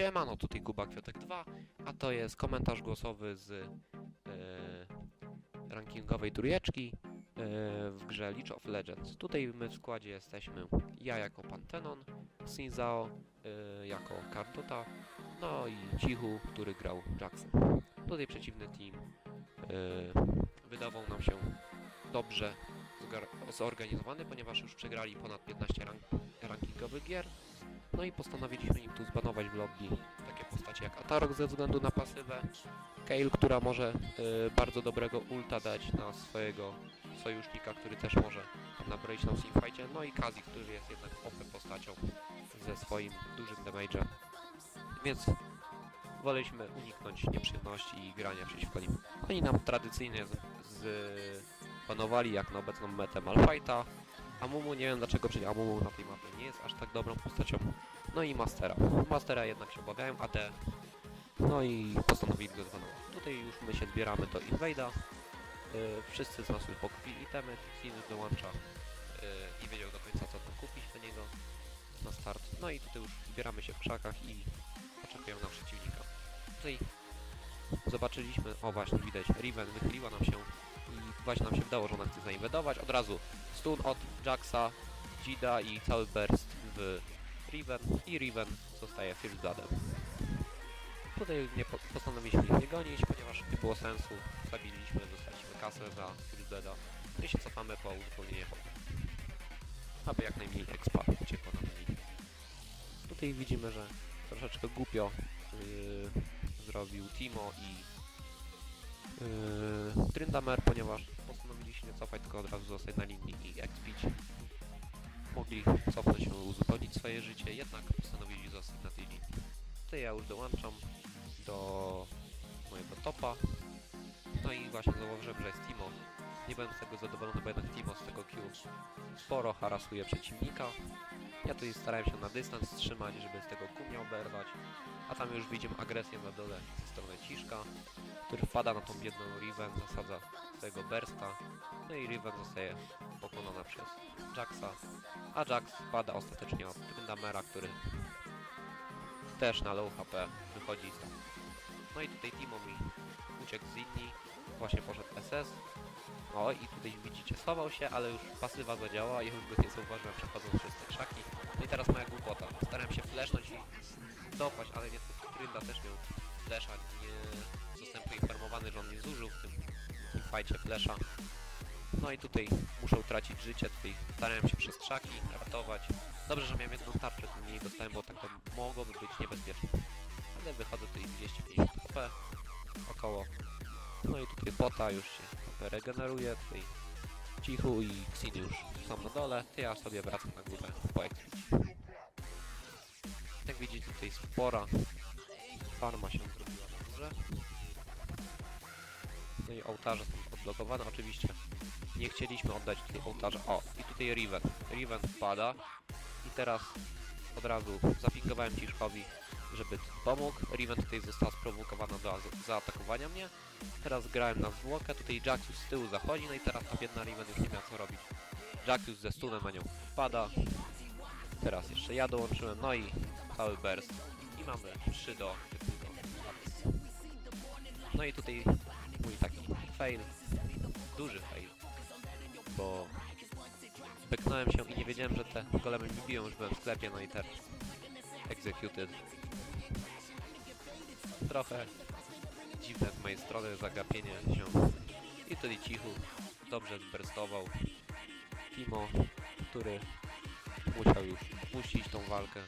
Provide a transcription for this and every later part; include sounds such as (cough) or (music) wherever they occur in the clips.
Siemano, tutaj Kuba Kwiatek 2, a to jest komentarz głosowy z e, rankingowej trójeczki e, w grze League of Legends. Tutaj my w składzie jesteśmy ja jako Pantenon, Sinzao e, jako Kartota, no i Cichu, który grał Jackson. Tutaj przeciwny team e, wydawał nam się dobrze zorganizowany, ponieważ już przegrali ponad 15 rank rankingowych gier. No i postanowiliśmy im tu zbanować w lobby takie postacie jak Atarok ze względu na pasywę, Kayle, która może y, bardzo dobrego ulta dać na swojego sojusznika, który też może tam nabroić nam w teamfightie, no i Kazi, który jest jednak OP postacią ze swoim dużym damage'em. Więc woleliśmy uniknąć nieprzyjemności i grania przeciwko nim. Oni nam tradycyjnie z, z panowali jak na obecną metę Malfighta, a Mumu nie wiem dlaczego, przecież Amumu na tej mapie nie jest aż tak dobrą postacią. No i Mastera. Mastera jednak się obawiają, AD. No i postanowili go zbanować. Tutaj już my się zbieramy do Invade'a. Yy, wszyscy z nas już pokupili itemy, Xin dołącza yy, i wiedział do końca co tam kupić do niego na start. No i tutaj już zbieramy się w krzakach i oczekujemy na przeciwnika. Tutaj zobaczyliśmy, o właśnie widać, Riven wychyliła nam się i właśnie nam się wydało, że ona chce zainwedować. Od razu stun od Jaxa, Jida i cały burst w Riven i Riven zostaje First Bloodem. Tutaj nie po postanowiliśmy ich nie gonić, ponieważ nie było sensu. Zabiliśmy, dostaliśmy kasę za First Blooda. No i się cofamy po uzupełnienie. Aby jak najmniej expa uciekło nam nich. Tutaj widzimy, że troszeczkę głupio yy, zrobił Timo i yy, Tryndamere, ponieważ postanowili się nie cofać, tylko od razu zostać na linii i expić. Mogli cofnąć się, uzupełnić swoje życie, jednak postanowili zostać na tej linii. Tutaj ja już dołączam do mojego topa. No i właśnie zauważyłem, że jest Timo. Nie byłem z tego zadowolony, bo jednak Timo z tego Q sporo harasuje przeciwnika. Ja tutaj starałem się na dystans trzymać, żeby z tego Q nie oberwać. A tam już widzimy agresję na dole ze strony Ciszka, który wpada na tą biedną Riven, zasadza swojego Bersta. No i Riven zostaje pokonana przez Jaxa, a Jax wpada ostatecznie od Tryndamera, który też na low HP wychodzi stąd. No i tutaj Timo mi uciekł z linii, właśnie poszedł SS. O i tutaj widzicie, schował się, ale już pasywa zadziała i już go nie zauważyłem przechodząc przez te krzaki. No i teraz moja głupota. Starałem się flashnąć i cofać, ale niestety Trynda też miał flasha. Nie zostałem poinformowany, że on nie zużył w tym, fajcie flasha. No i tutaj muszę utracić życie, tutaj starałem się przez krzaki ratować. Dobrze, że miałem jedną tarczę, tu mniej dostałem, bo tak to mogłoby być niebezpieczne. Ale wychodzę tutaj 250 HP około. No i tutaj pota już się regeneruje, tutaj cichu i Xin już są na dole, to ja sobie wracam na górę po. Jak widzicie tutaj spora farma się zrobiła na górze. No i ołtarze są odblokowane, oczywiście nie chcieliśmy oddać tutaj ołtarza. O, i tutaj Riven. Riven wpada i teraz od razu zapingowałem Ciszkowi, żeby pomógł. Riven tutaj została sprowokowana do zaatakowania mnie. Teraz grałem na zwłokę, tutaj Jaxius z tyłu zachodzi, no i teraz ta biedna Riven już nie miała co robić. Jaxius ze stunem na nią wpada. Teraz jeszcze ja dołączyłem, no i cały burst. I mamy 3 do 1. No i tutaj mój taki fail, duży fail, bo beknąłem się i nie wiedziałem, że te golemy mi biją, już byłem w sklepie, no i teraz executed. Trochę dziwne z mojej strony zagapienie się. I wtedy cichu, dobrze zberstował Timo, który musiał już puścić tą walkę.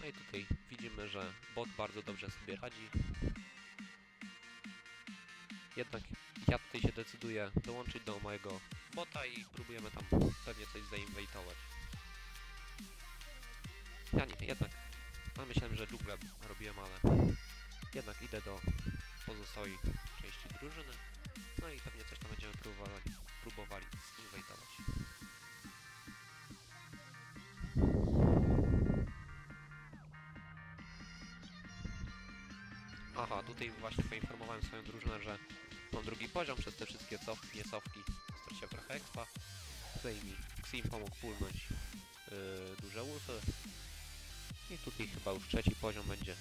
No i tutaj widzimy, że bot bardzo dobrze sobie radzi. Jednak ja tutaj się decyduję dołączyć do mojego bota i próbujemy tam pewnie coś zainwejtować. Dżunglę robiłem, ale jednak idę do pozostałej części drużyny. No i pewnie coś tam będziemy próbowali, próbowali. Aha, tutaj właśnie poinformowałem swoją drużynę, że mam drugi poziom przez te wszystkie cofki, nie cofki. Straciłem trochę expa. Tutaj mi Xim pomógł pulnąć yy, duże wolfy. I tutaj chyba już trzeci poziom będzie.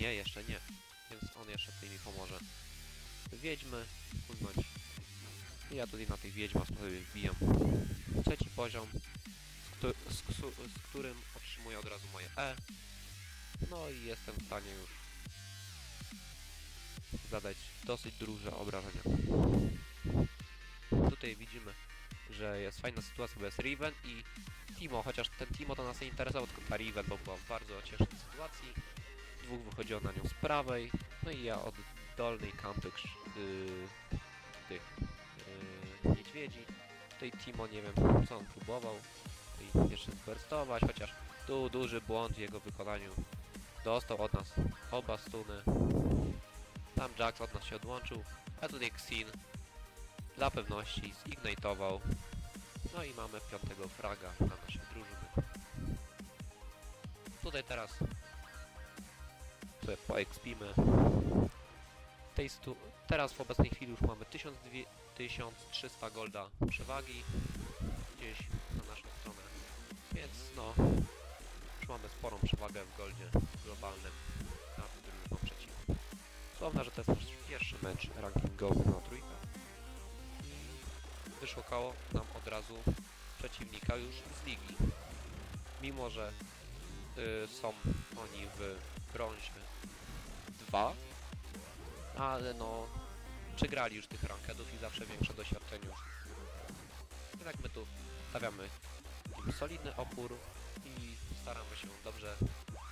Nie, jeszcze nie. Więc on jeszcze tutaj mi pomoże. Wiedźmy, płynąć. I ja tutaj na tych wiedźmach sobie wbijam trzeci poziom, z, z, z którym otrzymuję od razu moje E. No i jestem w stanie już zadać dosyć duże obrażenia. Tutaj widzimy, że jest fajna sytuacja, bo jest Riven i Timo, chociaż ten Timo to nas nie interesował, tylko ta Riven, bo była w bardzo ciężkiej sytuacji. Dwóch wychodziło na nią z prawej, no i ja od dolnej kampy yy, tych yy, niedźwiedzi. Tutaj Timo nie wiem co on próbował tutaj jeszcze zberstować, chociaż tu duży błąd w jego wykonaniu. Dostał od nas oba stuny. Tam Jax od nas się odłączył, a tutaj Xin dla pewności zignitował. No i mamy piątego fraga na naszej drużyny. Tutaj teraz sobie poekspimy. Teraz w obecnej chwili już mamy 1200 1300 golda przewagi gdzieś na naszą stronę. Więc no, już mamy sporą przewagę w goldzie globalnym nad drużyną przeciwną. Słowna, że to jest nasz pierwszy mecz rankingowy na trójkę. Wyszukało nam od razu przeciwnika już z ligi. Mimo, że y, są oni w brązie 2, ale no przegrali już tych rankedów i zawsze większe doświadczenie już. Jednak my tu stawiamy im solidny opór i staramy się dobrze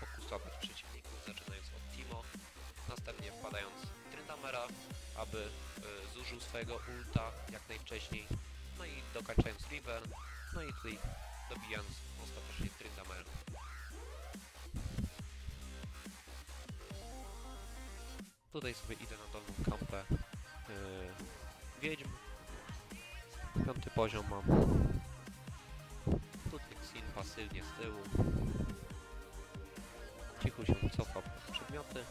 fokusować przeciwników, zaczynając od Timo, następnie wpadając Tryndamera, aby y, zużył swojego ulta jak najwcześniej, no i dokończając Riven, no i tutaj dobijając ostatecznie Tryndamera. Tutaj sobie idę na dolną kampę yy, Wiedźm. Piąty poziom mam. Tutaj Xin pasywnie z tyłu. Cichu się cofa przedmioty.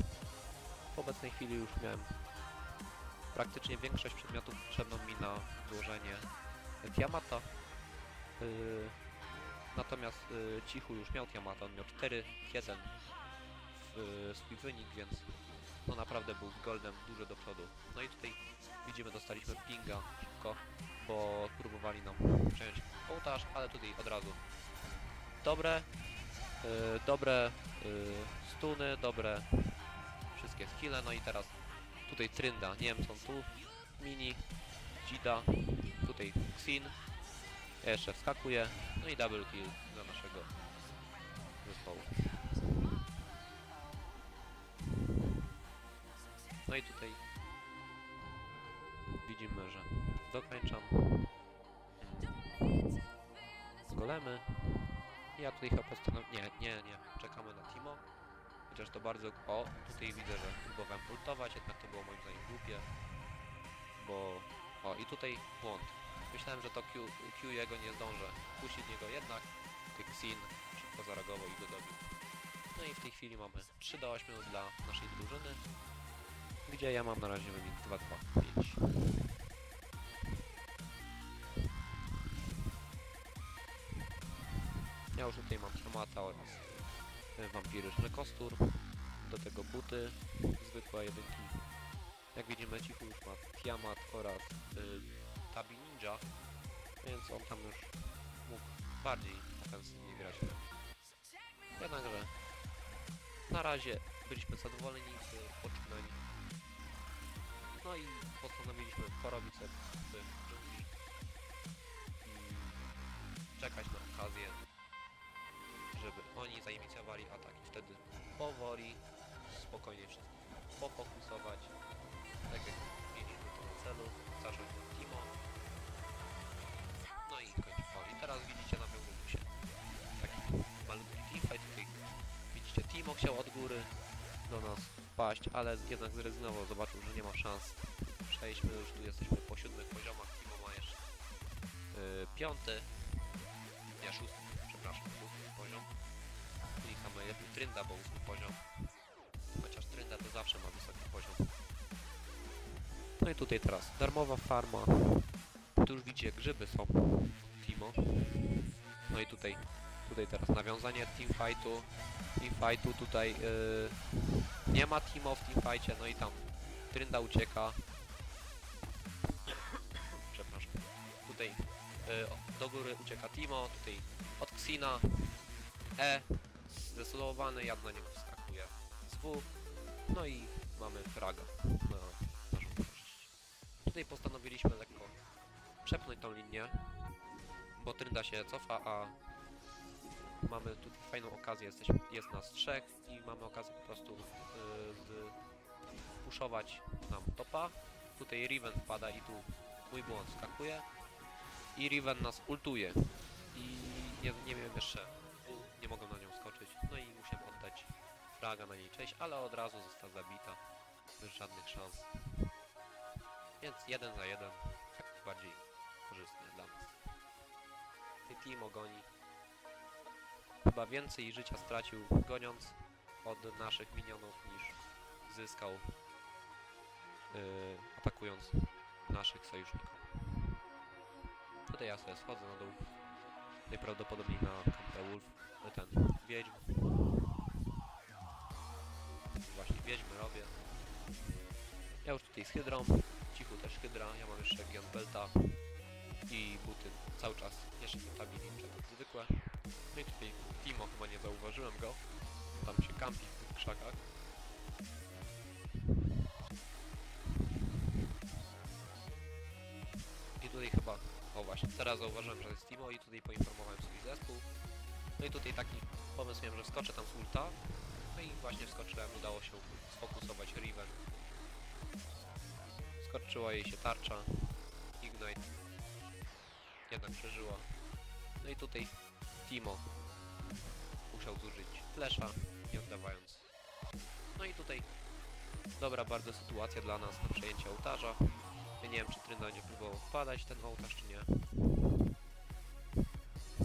W obecnej chwili już miałem praktycznie większość przedmiotów potrzebną mi na złożenie Tiamata. Yy, natomiast yy, Cichu już miał Tiamata, on miał 4 1 w yy, swój wynik, więc no naprawdę był Goldem dużo do przodu. No i tutaj widzimy, dostaliśmy pinga szybko, bo próbowali nam przejąć ołtarz, ale tutaj od razu dobre, yy, dobre yy, stuny, dobre wszystkie skille, no i teraz tutaj Trynda, nie wiem on tu, Mini, Dzida, tutaj Xin, jeszcze wskakuje, no i double kill dla naszego zespołu. No i tutaj widzimy, że dokończam golemy. Ja tutaj chyba postanowię... Nie, nie, nie. Czekamy na Timo. Chociaż to bardzo... O, tutaj widzę, że próbowałem ultować, jednak to było moim zdaniem głupie. Bo... O, i tutaj błąd. Myślałem, że to Q, Q jego nie zdążę. Puścić niego jednak. Xin szybko zareagował i go dobił. No i w tej chwili mamy 3 do 8 dla naszej drużyny gdzie ja mam na razie wynik 2, 2, 5. Ja już tutaj mam Tiamata oraz e, wampiryczny kostur, do tego buty, zwykłe jedynki. Jak widzimy Cichu już ma Tiamat oraz y, Tabi Ninja, więc on tam już mógł bardziej ofensywnie grać. Jednakże na razie byliśmy zadowoleni z poczynań no i postanowiliśmy porobić sobie w dżungli i czekać na okazję, żeby oni zainicjowali atak i wtedy powoli, spokojnie wszystko pofokusować, tak jak mieliśmy to na celu, zacząć no i i teraz widzicie na Bełrusie taki malutki teamfight, tutaj widzicie Timo chciał od góry do nas wpaść, ale jednak zrezygnował, zobaczył, że nie ma szans. Przejdźmy już, tu jesteśmy po siódmych poziomach, Timo ma jeszcze yy, piąty, nie szósty, przepraszam, szósty poziom. Klikam najlepiej Trynda, bo ósmy poziom. Chociaż Trynda to zawsze ma wysoki poziom. No i tutaj teraz darmowa farma. Tu już widzicie, grzyby są. Timo. No i tutaj Tutaj teraz nawiązanie teamfightu. Teamfightu tutaj yy, nie ma teamo w teamfightie, no i tam Trynda ucieka. Przepraszam. Tutaj yy, do góry ucieka Timo, tutaj od Xina E zdecydowany, ja na niego wskakuję z W. No i mamy korzyść. Tutaj postanowiliśmy lekko przepchnąć tą linię, bo Trynda się cofa, a mamy tutaj fajną okazję, jesteśmy, jest nas trzech i mamy okazję po prostu z, puszować nam topa. Tutaj Riven wpada i tu mój błąd skakuje i Riven nas ultuje i nie, nie wiem jeszcze, nie mogą na nią skoczyć, no i musiałem oddać fraga na niej cześć, ale od razu została zabita bez żadnych szans. Więc jeden za jeden, jak bardziej korzystnie dla nas. Chyba więcej życia stracił goniąc od naszych minionów niż zyskał yy, atakując naszych sojuszników. Tutaj ja sobie schodzę na dół. Najprawdopodobniej na kampę Wolf, no ten wiedźm. Właśnie wiedźmy robię. Ja już tutaj z hydrą, cichu też hydra, ja mam jeszcze Belta i buty cały czas jeszcze stabilnie jak zwykłe. No i tutaj Timo chyba nie zauważyłem go, tam się kampi w tych krzakach. I tutaj chyba, o właśnie, teraz zauważyłem, że jest Timo i tutaj poinformowałem swój zespół. No i tutaj taki pomysł miałem, że wskoczę tam z ulta. No i właśnie wskoczyłem, udało się sfokusować Riven. Skoczyła jej się tarcza, Ignite. Jednak przeżyła. No i tutaj Timo musiał zużyć flesza, nie oddawając. No i tutaj dobra bardzo sytuacja dla nas na przejęcie ołtarza. Ja nie wiem, czy Trynda nie próbował wpadać ten ołtarz, czy nie.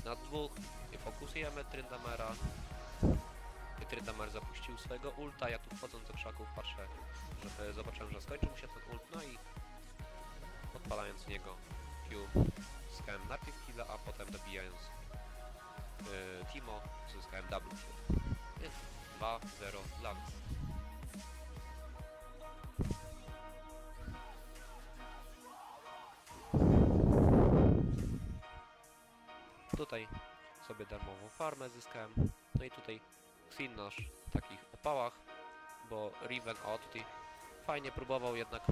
Na dwóch, nie fokusujemy Tryndamera. Tryndamer zapuścił swojego ulta, ja tu wchodząc do krzaków patrzę, że zobaczyłem, że skończył mu się ten ult, no i odpalając niego Q zyskałem najpierw killa, a potem dobijając yy, Timo zyskałem double kill. Więc 2-0 dla nas. Tutaj sobie darmową farmę zyskałem. No i tutaj Xin nasz w takich opałach, bo Riven o tutaj fajnie próbował, jednak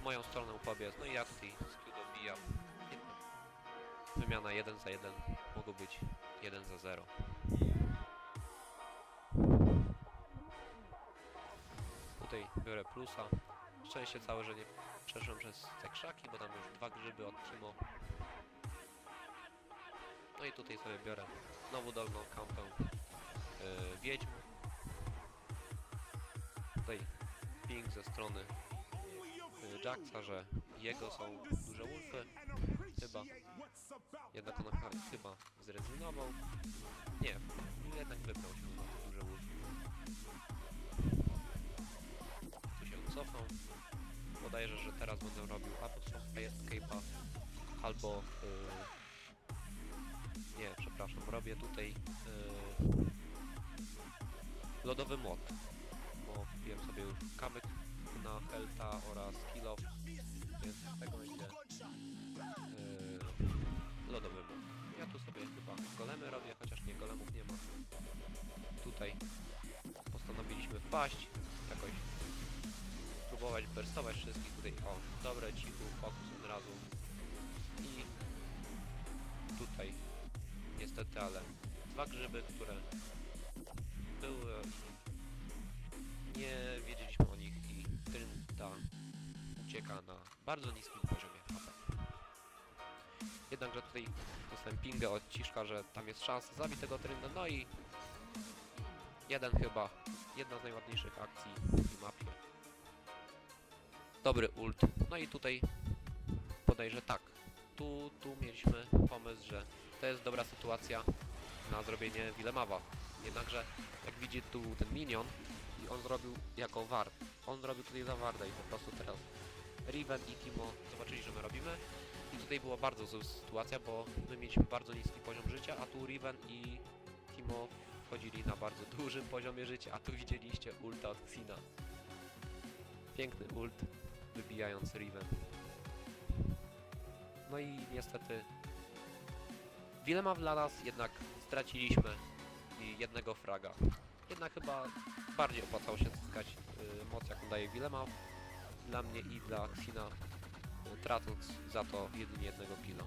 w moją stronę pobiec. No i ja tutaj z Q dobijam. Wymiana 1 za 1 mogło być 1 za 0. Tutaj biorę plusa. Szczęście całe, że nie przeszłem przez te krzaki, bo tam już dwa grzyby od Timo. No i tutaj sobie biorę znowu dolną kampę yy, wiedźm. Tutaj ping ze strony yy, Jacksa, że jego są duże wolfy. Chyba. Jednak on chyba- zrezygnował. Nie, jednak wybrał się na duże wolfy. Tu się cofał. Bodajże, że teraz będę robił albo Escape'a, albo... Yy, nie, przepraszam, robię tutaj yy, lodowy mod, bo kupiłem sobie już kamyk na Helta oraz Kilo, więc z tego będzie lodowy mod. Ja tu sobie chyba golemy robię, chociaż nie, golemów nie ma. Tutaj postanowiliśmy wpaść, jakoś próbować burstować wszystkich tutaj, o, dobre, cichu, fokus od razu i tutaj niestety, ale dwa grzyby, które były nie wiedzieliśmy o nich i Trynda ucieka na bardzo niskim poziomie. Jednakże tutaj dostałem pingę od Ciszka, że tam jest szansa zabić tego Trynda, no i jeden chyba, jedna z najładniejszych akcji w mapie. Dobry ult, no i tutaj podejrzę tak, tu, tu mieliśmy pomysł, że to jest dobra sytuacja na zrobienie Wilemawa. Jednakże, jak widzi tu ten minion i on zrobił jako ward. On robił tutaj za warda i po prostu teraz Riven i Timo zobaczyli, że my robimy. I tutaj była bardzo zła sytuacja, bo my mieliśmy bardzo niski poziom życia, a tu Riven i Timo wchodzili na bardzo (laughs) dużym poziomie życia, a tu widzieliście ulta od Xina. Piękny ult, wybijając Riven. No i niestety Wilema dla nas jednak straciliśmy jednego fraga. Jednak chyba bardziej opłacało się zyskać y, moc jaką daje Wilema dla mnie i dla Xina, tracąc za to jedynie jednego killa.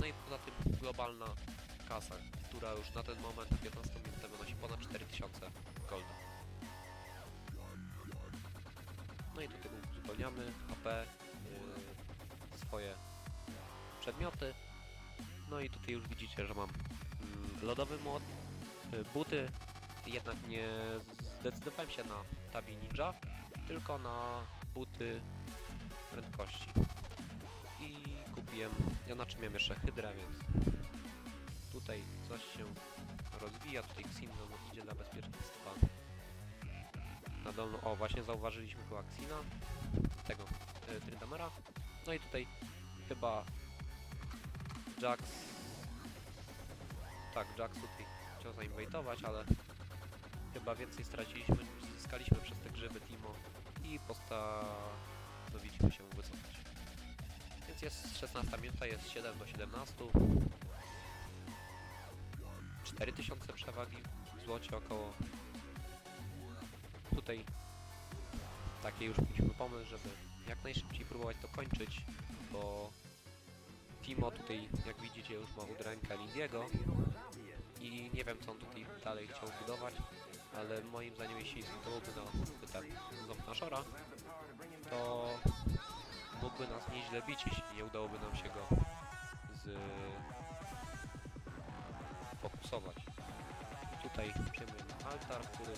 No i poza tym globalna kasa, która już na ten moment 15 minut temu wynosi ponad 4000 golda. No i tutaj uzupełniamy AP, yy, swoje przedmioty. No i tutaj już widzicie, że mam mm, lodowy mod, y, buty, jednak nie zdecydowałem się na tabi ninja, tylko na buty prędkości. I kupiłem, ja na czym miałem jeszcze hydrę, więc tutaj coś się rozwija, tutaj no, idzie dla bezpieczeństwa na dolną, o właśnie zauważyliśmy chyba Xina, tego y, Tryndamera, no i tutaj chyba Jax, tak Jax tutaj chciał zainwajtować, ale chyba więcej straciliśmy niż zyskaliśmy przez te grzyby Timo i postanowiliśmy się wycofać. Więc jest 16 minuta, jest 7 do 17. 4000 przewagi w złocie około. Tutaj taki już mieliśmy pomysł, żeby jak najszybciej próbować to kończyć, bo Timo tutaj, jak widzicie, już ma udrękę Lindiego i nie wiem, co on tutaj dalej chciał budować, ale moim zdaniem, jeśli zbudował na ten ząb Nashora, to mógłby nas nieźle bić, jeśli nie udałoby nam się go z fokusować. Tutaj przyjmujemy altar, który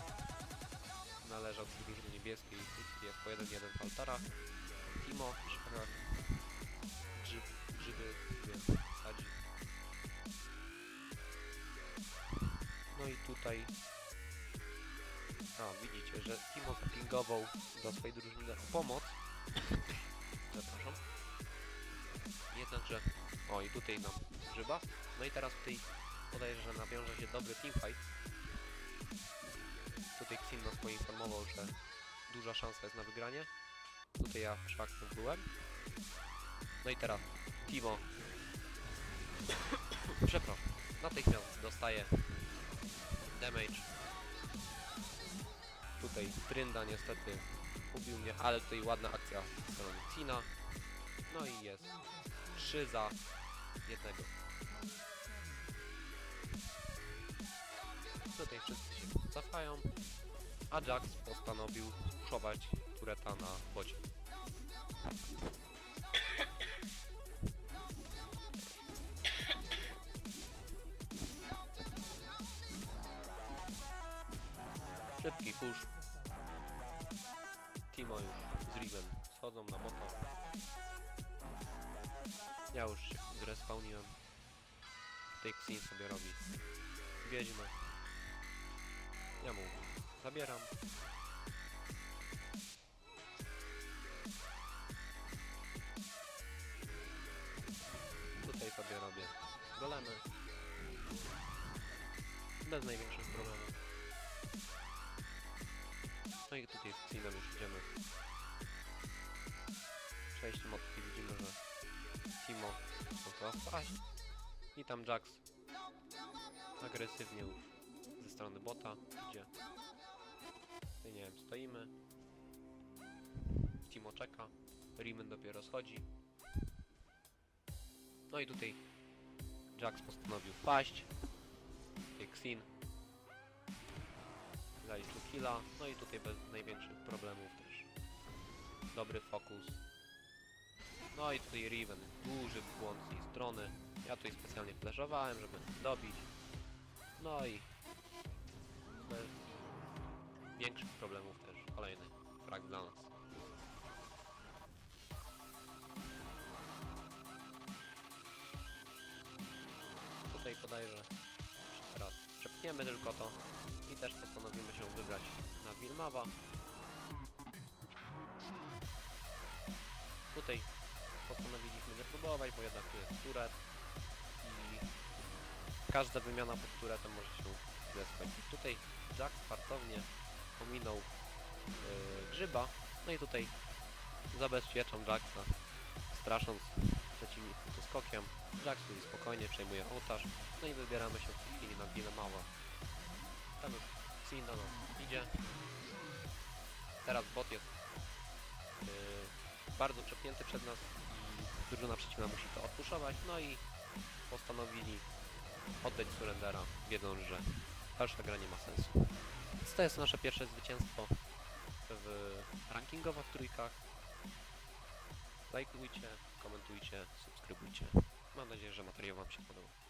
należał do drużyny niebieskiej. Jest po 1-1 w altarach. Timo w szpakach grzyb, grzyby sobie sadzi. No i tutaj a, widzicie, że Timo zapingował do swojej drużyny o pomoc. Zapraszam. Jednakże... O, i tutaj nam grzyba. No i teraz tutaj podaję, że nawiąże się dobry teamfight. Tutaj Xin nas poinformował, że duża szansa jest na wygranie. Tutaj ja przypadkiem byłem. No i teraz Timo. (coughs) Przepraszam. Natychmiast dostaje damage. Tutaj Trynda niestety ubił mnie, ale tutaj ładna akcja ze strony Xina. No i jest 3 za jednego. Tutaj wszyscy się cofają, a Jax postanowił puszować tureta na bocie. Push. Timo już z Riven schodzą na bota. Ja już się zrespawniłem. Tutaj Xin sobie robi wiedźmę. Ja mu zabieram. Tutaj sobie robię golemy. Bez największych problemów. No i tutaj z Xinem już idziemy. Przejściem od tutaj widzimy, że Timo wpaść. I tam Jax agresywnie już ze strony bota idzie. Nie wiem, stoimy. Timo czeka. Riven dopiero schodzi. No i tutaj Jax postanowił wpaść. Xin killa. No i tutaj bez największych problemów też. Dobry fokus. No i tutaj Riven. Duży błąd z jej strony. Ja tutaj specjalnie flashowałem, żeby dobić. No i bez większych problemów też kolejny frag dla nas. Tutaj podaję, że teraz przepchniemy tylko to też postanowimy się wybrać na Wilmawa. Tutaj postanowiliśmy nie próbować, bo jednak tu jest turet i każda wymiana pod turetem może się źle skończyć. Tutaj Jack fartownie ominął yy, grzyba, no i tutaj zabezpieczam Jacksa, strasząc przeciwników skokiem. Jack sobie spokojnie przejmuje ołtarz, no i wybieramy się w tej chwili na Bile Mała. Tam do nas idzie. Teraz bot jest yy, bardzo przepnięty przed nas i drużyna przeciwna musi to odpuszować, no i postanowili oddać surrendera, wiedząc, że dalsza gra nie ma sensu. Więc to jest nasze pierwsze zwycięstwo w rankingowo w trójkach. Lajkujcie, komentujcie, subskrybujcie. Mam nadzieję, że materiał Wam się podobał.